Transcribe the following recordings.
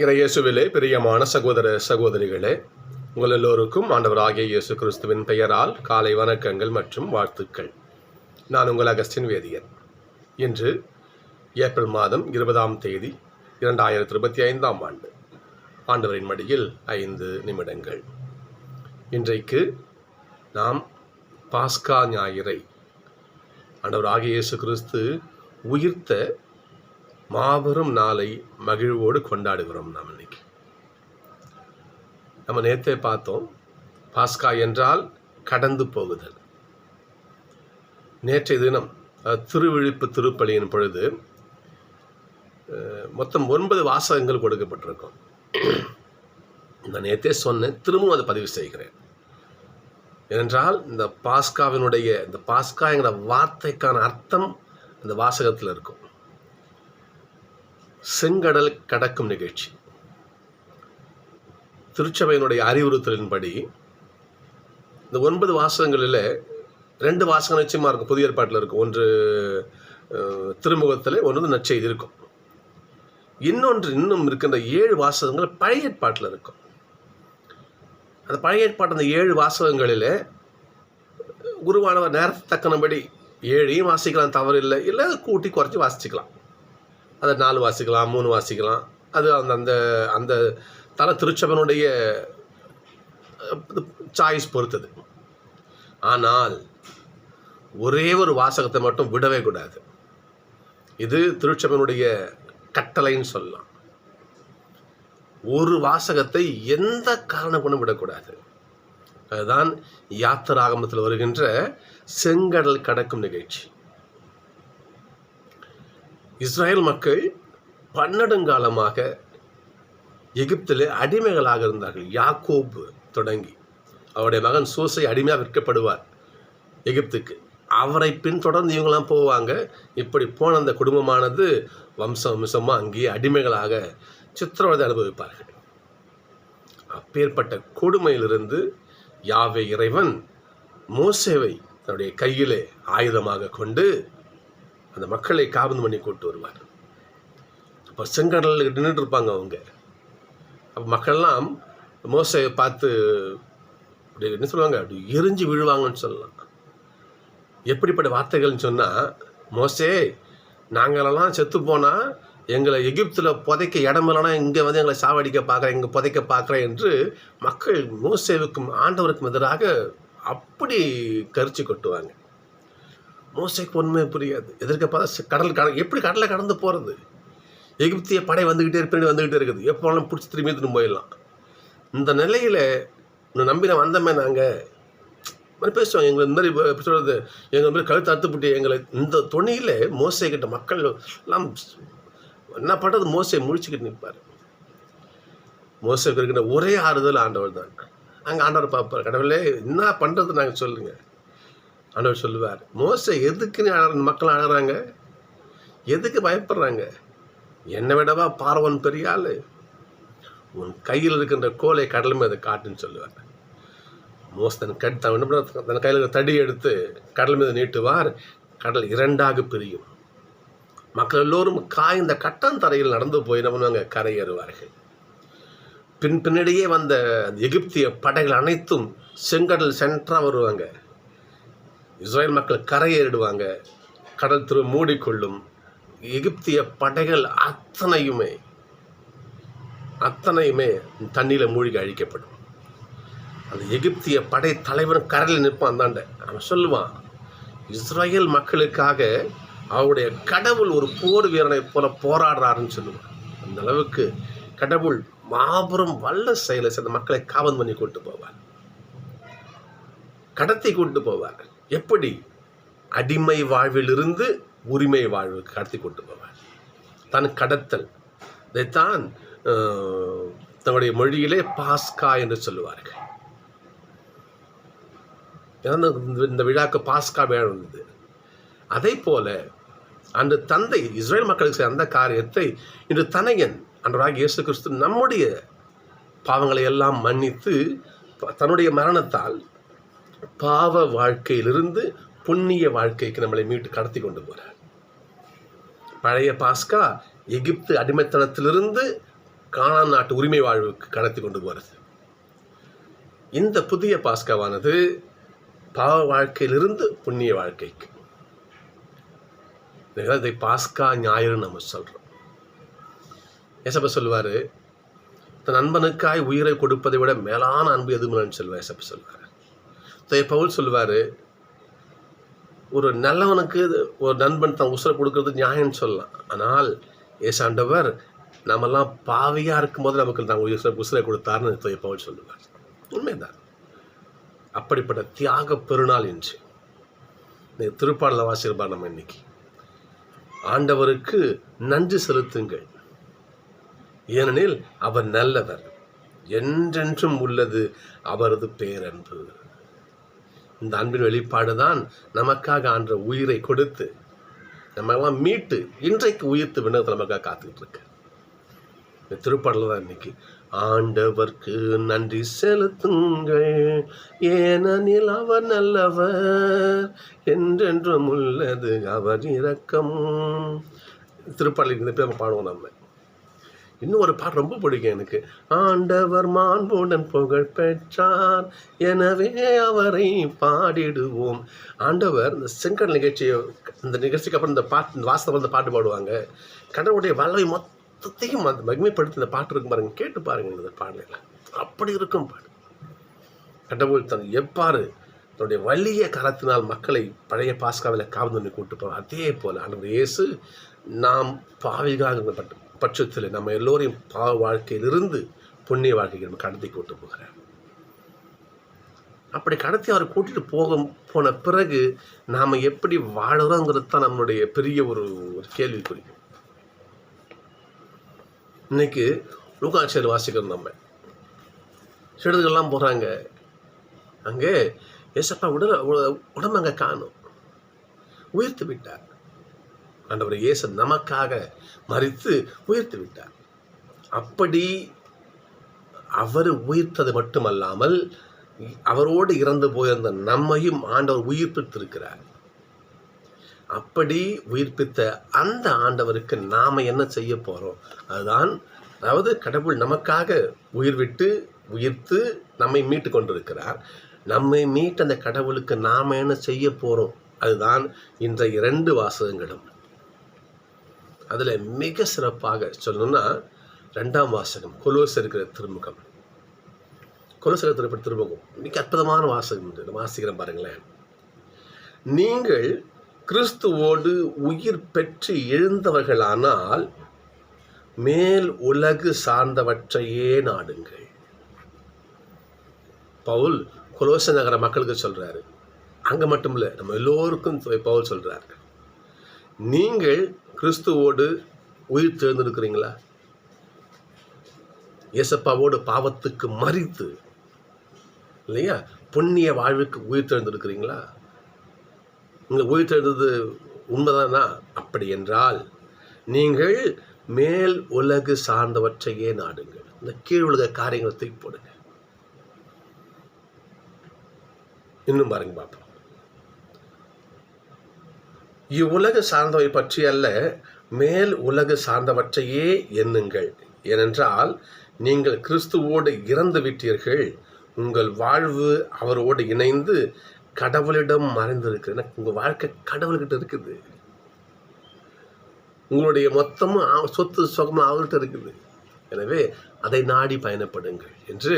இறையேசுவிலே பிரியமான சகோதர சகோதரிகளே உங்கள் எல்லோருக்கும் ஆண்டவராகிய இயேசு கிறிஸ்துவின் பெயரால் காலை வணக்கங்கள் மற்றும் வாழ்த்துக்கள். நான் உங்கள் அகஸ்டின் வேதியன். இன்று ஏப்ரல் மாதம் இருபதாம் தேதி இரண்டாயிரத்தி இருபத்தி ஐந்தாம் ஆண்டு. ஆண்டவரின் மடியில் ஐந்து நிமிடங்கள். இன்றைக்கு நாம் பாஸ்கா ஞாயிறை ஆண்டவராகிய இயேசு கிறிஸ்து உயிர்த்த மாபெரும் நாளை மகிழ்வோடு கொண்டாடுகிறோம் நாம் இன்னைக்கு. நம்ம நேற்றே பார்த்தோம் பாஸ்கா என்றால் கடந்து போகுதல். நேற்றைய தினம் திருவிழிப்பு திருப்பலியின் பொழுது மொத்தம் ஒன்பது வாசகங்கள் கொடுக்கப்பட்டிருக்கும். நான் நேற்றே சொன்னேன் திரும்பவும் அதை பதிவு செய்கிறேன். ஏனென்றால் இந்த பாஸ்காவினுடைய இந்த பாஸ்காங்கிற வார்த்தைக்கான அர்த்தம் அந்த வாசகத்தில் இருக்கும். செங்கடல் கடக்கும் நிகழ்ச்சி. திருச்சபையினுடைய அறிவுறுத்தலின்படி இந்த ஒன்பது வாசகங்களில் ரெண்டு வாசகம் நிச்சயமாக இருக்கும் புதிய ஏற்பாட்டில் இருக்கும். ஒன்று திருமுகத்தில் ஒன்று வந்து நற்செய்தி இருக்கும். இன்னொன்று இன்னும் இருக்கின்ற ஏழு வாசகங்கள் பழைய ஏற்பாட்டில் இருக்கும். அந்த பழைய ஏற்பாட்டு அந்த ஏழு வாசகங்களில் குருவானவர் நேரத்தை தக்கனபடி ஏழையும் வாசிக்கலாம் தவறு இல்லை இல்லை கூட்டி குறைச்சி வாசிச்சுக்கலாம். அதை நாலு வாசிக்கலாம் மூணு வாசிக்கலாம். அது அந்த அந்த அந்த தலை திருச்சபனுடைய சாய்ஸ் பொறுத்தது. ஆனால் ஒரே ஒரு வாசகத்தை மட்டும் விடவே கூடாது. இது திருச்சபனுடைய கட்டளைன்னு சொல்லலாம். ஒரு வாசகத்தை எந்த காரணம் கொண்டும் விடக்கூடாது. அதுதான் யாத்திராகமத்தில் வருகின்ற செங்கடல் கடக்கும் நிகழ்ச்சி. இஸ்ரேல் மக்கள் பன்னெடுங்காலமாக எகிப்தில் அடிமைகளாக இருந்தார்கள். யாக்கோப் தொடங்கி அவருடைய மகன் சூசை அடிமையாக விற்கப்படுவார் எகிப்துக்கு. அவரை பின்தொடர்ந்து இவங்களாம் போவாங்க. இப்படி போன அந்த குடும்பமானது வம்சம் வம்சமாக அங்கேயே அடிமைகளாக சித்திரவதை அனுபவிப்பார்கள். அப்பேற்பட்ட கொடுமையிலிருந்து யாவே இறைவன் மோசேவை தன்னுடைய கையிலே ஆயுதமாக கொண்டு அந்த மக்களை காபந்து பண்ணி கூட்டு வருவார். அப்போ செங்கடலில் நின்றுட்டு இருப்பாங்க அவங்க. அப்போ மக்கள்லாம் மோசையை பார்த்து அப்படி என்ன சொல்லுவாங்க? அப்படி எரிஞ்சு விழுவாங்கன்னு சொல்லலாம். எப்படிப்பட்ட வார்த்தைகள்னு சொன்னால் மோசே நாங்களெல்லாம் செத்து போனால் எங்களை எகிப்தில் புதைக்க இடம் இல்லைனா இங்கே வந்து எங்களை சாவடிக்க பார்க்குறேன் இங்கே புதைக்க பார்க்குறேன் என்று மக்கள் மோசேவுக்கும் ஆண்டவருக்கும் எதிராக அப்படி கரிச்சு கொட்டுவாங்க. மோசைக்கு ஒன்றுமே புரியாது. எதிர்க்க பார்த்தா கடல் கட எப்படி கடலை கடந்து போகிறது எகிப்திய படை வந்துக்கிட்டே பின்னாடி வந்துக்கிட்டே இருக்குது. எப்போ பிடிச்சி திரும்பி திரும்ப போயிடலாம். இந்த நிலையில் உன்னை நம்பி நான் வந்தோமே நாங்கள் மாதிரி பேசுவாங்க எங்களை இந்த மாதிரி எப்படி சொல்கிறது எங்கள் மாதிரி கழுத்து அத்துப்பிட்டு எங்களை இந்த துணியில் மோசை கிட்ட மக்கள் எல்லாம் என்ன பண்ணுறது மோசை முழிச்சுக்கிட்டு நிற்பார் மோசைக்கு இருக்கிற ஒரே ஆறுதல் ஆண்டவர் தான் அங்கே ஆண்டவர் பார்ப்பார். கடவுளே என்ன பண்ணுறது நாங்கள் சொல்லுங்கள் ஆண்டவர் சொல்லுவார் மோசை எதுக்குன்னு அழ மக்கள் அழகிறாங்க எதுக்கு பயப்படுறாங்க? என்னை விடவா பார்வன் பெரிய ஆள்? உன் கையில் இருக்கின்ற கோலை கடல் மீது காட்டுன்னு சொல்லுவார். மோஸ் தன் கட் தன் என்ன தன் கையில் இருக்கிற தடி எடுத்து கடல் மீது நீட்டுவார். கடல் இரண்டாக பிரியும். மக்கள் எல்லோரும் காய்ந்த கட்டாந்தரையில் நடந்து போய் நம்ம கரையேறுவார்கள். பின் பின்னடியே வந்த அந்த எகிப்திய படைகள் அனைத்தும் செங்கடல் சென்றாக வருவாங்க. இஸ்ரேல் மக்கள் கரையேறிடுவாங்க. கடல் திரு மூடிக்கொள்ளும். எகிப்திய படைகள் அத்தனையுமே அத்தனையுமே தண்ணியில் மூழ்கி அழிக்கப்படும். அந்த எகிப்திய படை தலைவன் கரையில் நிற்பான் அந்தாண்ட அவன் சொல்லுவான் இஸ்ரேல் மக்களுக்காக அவருடைய கடவுள் ஒரு போர் வீரனை போல போராடுறாருன்னு சொல்லுவான். அந்த அளவுக்கு கடவுள் மாபெரும் வல்ல செயலை சேர்ந்த மக்களை காவல் பண்ணி கொண்டு போவார். கடத்தி கொண்டு போவார் எப்படி? அடிமை வாழ்விலிருந்து உரிமை வாழ்வுக்கு கடத்தி கொண்டு போவார். தன் கடத்தல். இதைத்தான் தன்னுடைய மொழியிலே பாஸ்கா என்று சொல்லுவார்கள். இந்த- விழாக்கு பாஸ்கா விழா வந்தது அதே போல அந்த தந்தை இஸ்ரேல் மக்களுக்கு சேர்ந்த அந்த காரியத்தை இன்று தனையன் அன்றாக இயேசு கிறிஸ்து நம்முடைய பாவங்களை எல்லாம் மன்னித்து தன்னுடைய மரணத்தால் பாவ வாழ்க்கையிலிருந்து புண்ணிய வாழ்க்கைக்கு நம்மளை மீட்டு கடத்தி கொண்டு போகிறார் பழைய பாஸ்கா எகிப்து அடிமைத்தனத்திலிருந்து காணான் நாட்டு உரிமை வாழ்வுக்கு கடத்தி கொண்டு போகிறது இந்த புதிய பாஸ்காவானது பாவ வாழ்க்கையிலிருந்து புண்ணிய வாழ்க்கைக்கு. இதை பாஸ்கா ஞாயிறுன்னு நம்ம சொல்கிறோம் ஏசப்ப சொல்லுவார் தன் நண்பனுக்காய் உயிரை கொடுப்பதை விட மேலான அன்பு எதுவும் சொல்லுவார். ஏசப்ப சொல்லுவார். பவுல் சொல்லுவார் ஒரு நல்லவனுக்கு ஒரு நண்பன் தன் உசுரை கொடுக்கறது நியாயம்னு சொல்லலாம். ஆனால் ஏசாண்டவர் நம்மெல்லாம் பாவியாக இருக்கும்போது நமக்கு நாங்கள் உயிரை உசுரை கொடுத்தாருன்னு தூய பவுல் சொல்லுவார். உண்மைதான். அப்படிப்பட்ட தியாக பெருநாள் என்று திருப்பாடல வாசிருப்பார் நம்ம இன்னைக்கு. ஆண்டவருக்கு நன்றி செலுத்துங்கள். ஏனெனில் அவர் நல்லவர். என்றென்றும் உள்ளது அவரது பேரன்பு. இந்த அன்பின் வெளிப்பாடு தான் நமக்காக ஆன்ற உயிரை கொடுத்து நம்மெல்லாம் மீட்டு இன்றைக்கு உயிர்த்து விண்ணகத்தில் நமக்காக காத்துக்கிட்டு இருக்கு இந்த திருப்பாடல தான் இன்னைக்கு. ஆண்டவர்க்கு நன்றி செலுத்துங்கள். ஏனெனில் அவர் நல்லவர் என்றென்றும் உள்ளது அவர் இரக்கம். திருப்பாடலுக்கு இந்த பேர் பாடுவோம் நம்ம. இன்னும் ஒரு பாட்டு ரொம்ப பிடிக்கும் எனக்கு. ஆண்டவர் மாண்புடன் புகழ் பெற்றார் எனவே அவரை பாடிடுவோம். ஆண்டவர் இந்த செங்கல் நிகழ்ச்சியை இந்த நிகழ்ச்சிக்கு அப்புறம் இந்த பாட்டு இந்த வாசனை வந்து பாட்டு பாடுவாங்க. கடவுளுடைய வல்லவை மொத்தத்தையும் அந்த மகிமைப்படுத்தி இந்த பாட்டு இருக்கும் பாருங்க. கேட்டு பாருங்க இந்த பாடலில் அப்படி இருக்கும் பாடு கடவுள் தன் எவ்வாறு தன்னுடைய வலிய கரத்தினால் மக்களை பழைய பாஸ்காவில் காவல் கூட்டு போவோம் அதே போல் ஆண்டவர் இயேசு நாம் பாவிகாக பட்சத்தில் நம்ம எல்லோரையும் பாவ வாழ்க்கையிலிருந்து புண்ணிய வாழ்க்கைக்கு நம்ம கடத்தி கூட்டு போகிறார். அப்படி கடத்தி அவரை கூட்டிட்டு போக போன பிறகு நாம் எப்படி வாழறோங்கிறது தான் நம்மளுடைய பெரிய ஒரு ஒரு கேள்விக்குறி. இன்னைக்கு லூகாச்சேரி வாசிக்கிறோம் நம்ம. சிடுதுகள்லாம் போகிறாங்க அங்கே ஏசப்பா உடல் உடம்பு அங்கே காணும். உயர்த்து விட்டார். ஆண்டவர் இயேசு நமக்காக மறித்து உயர்த்து விட்டார். அப்படி அவர் உயிர்த்தது மட்டுமல்லாமல் அவரோடு இறந்து போயிருந்த நம்மையும் ஆண்டவர் உயிர்ப்பித்திருக்கிறார். அப்படி உயிர்ப்பித்த அந்த ஆண்டவருக்கு நாம் என்ன செய்ய போகிறோம் அதுதான் அதாவது கடவுள் நமக்காக உயிர் விட்டு உயிர்த்து நம்மை மீட்டு கொண்டிருக்கிறார். நம்மை மீட்டு அந்த கடவுளுக்கு நாம் என்ன செய்ய போகிறோம் அதுதான் இந்த இரண்டு வாசகங்களும். அதில் மிக சிறப்பாக சொல்லணும்னா ரெண்டாம் வாசகம் கொலோசர் இருக்கிற திருமுகம். கொலோசர் திருப்பி திருமுகம். மிக அற்புதமான வாசகம் உண்டு. வாசிக்கிறேன் பாருங்களேன். நீங்கள் கிறிஸ்துவோடு உயிர் பெற்று எழுந்தவர்களானால் மேல் உலகு சார்ந்தவற்றையே நாடுங்கள். பவுல் கொலோச நகர மக்களுக்கு சொல்கிறாரு அங்கே மட்டும் இல்லை நம்ம எல்லோருக்கும் பவுல் சொல்கிறாரு நீங்கள் கிறிஸ்துவோடு உயிர் தேர்ந்தெடுக்கிறீங்களா? இயேசப்பாவோடு பாவத்துக்கு மறித்து இல்லையா? புண்ணிய வாழ்வுக்கு உயிர் தேர்ந்தெடுக்கிறீங்களா? இங்கே உயிர் தேர்ந்தது உண்மைதானா? அப்படி என்றால் நீங்கள் மேல் உலகு சார்ந்தவற்றையே நாடுங்கள். இந்த கீழ் உலக காரியங்களை தூக்கி போடுங்க. இன்னும் பாருங்க பார்ப்போம் இவ்வுலக சார்ந்தவை பற்றி அல்ல மேல் உலக சார்ந்தவற்றையே எண்ணுங்கள். ஏனென்றால் நீங்கள் கிறிஸ்துவோடு இறந்து விட்டீர்கள். உங்கள் வாழ்வு அவரோடு இணைந்து கடவுளிடம் மறைந்திருக்கு எனக்கு உங்கள் வாழ்க்கை கடவுள்கிட்ட இருக்குது. உங்களுடைய மொத்தமும் சொத்து சுகமும் அவர்கிட்ட இருக்குது. எனவே அதை நாடி பயணப்படுங்கள் என்று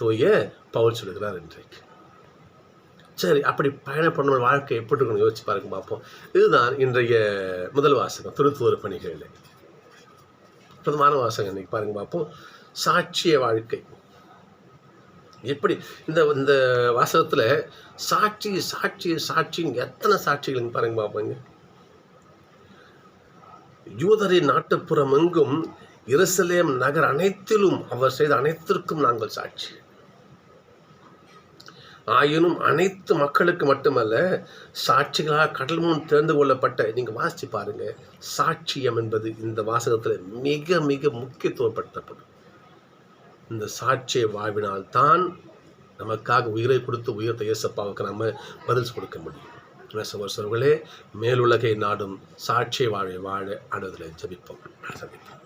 தூய பவுல் சொல்கிறார் இன்றைக்கு. சரி அப்படி பயணம் பண்ண வாழ்க்கை எப்படி இருக்கணும் யோசிச்சு பாருங்க பார்ப்போம். இதுதான் இன்றைய முதல் வாசகம் திருத்துவர பணிகளில் பிரதமான வாசகம் இன்னைக்கு பாருங்க பார்ப்போம். சாட்சிய வாழ்க்கை. எப்படி? இந்த இந்த வாசகத்தில் சாட்சி சாட்சி சாட்சிங்க எத்தனை சாட்சிகள் பாருங்க பார்ப்போங்க யூதரின் நாட்டுப்புறம் எங்கும் இரசலேம் நகர் அனைத்திலும் அவர் செய்த அனைத்திற்கும் நாங்கள் சாட்சி. ஆயினும் அனைத்து மக்களுக்கு மட்டுமல்ல சாட்சிகளாக கடல் முன் திறந்து கொள்ளப்பட்ட நீங்கள் வாசித்து பாருங்க சாட்சியம் என்பது இந்த வாசகத்தில் மிக மிக முக்கியத்துவப்படுத்தப்படும். இந்த சாட்சிய வாழ்வினால் தான் நமக்காக உயிரை கொடுத்து உயிர்த்த இயேசப்பாவுக்கு நம்ம பதில் கொடுக்க முடியும். சகோதரர்களே மேலுலகை நாடும் சாட்சிய வாழை வாழ அடுதலை ஜபிப்போம் சந்திப்போம்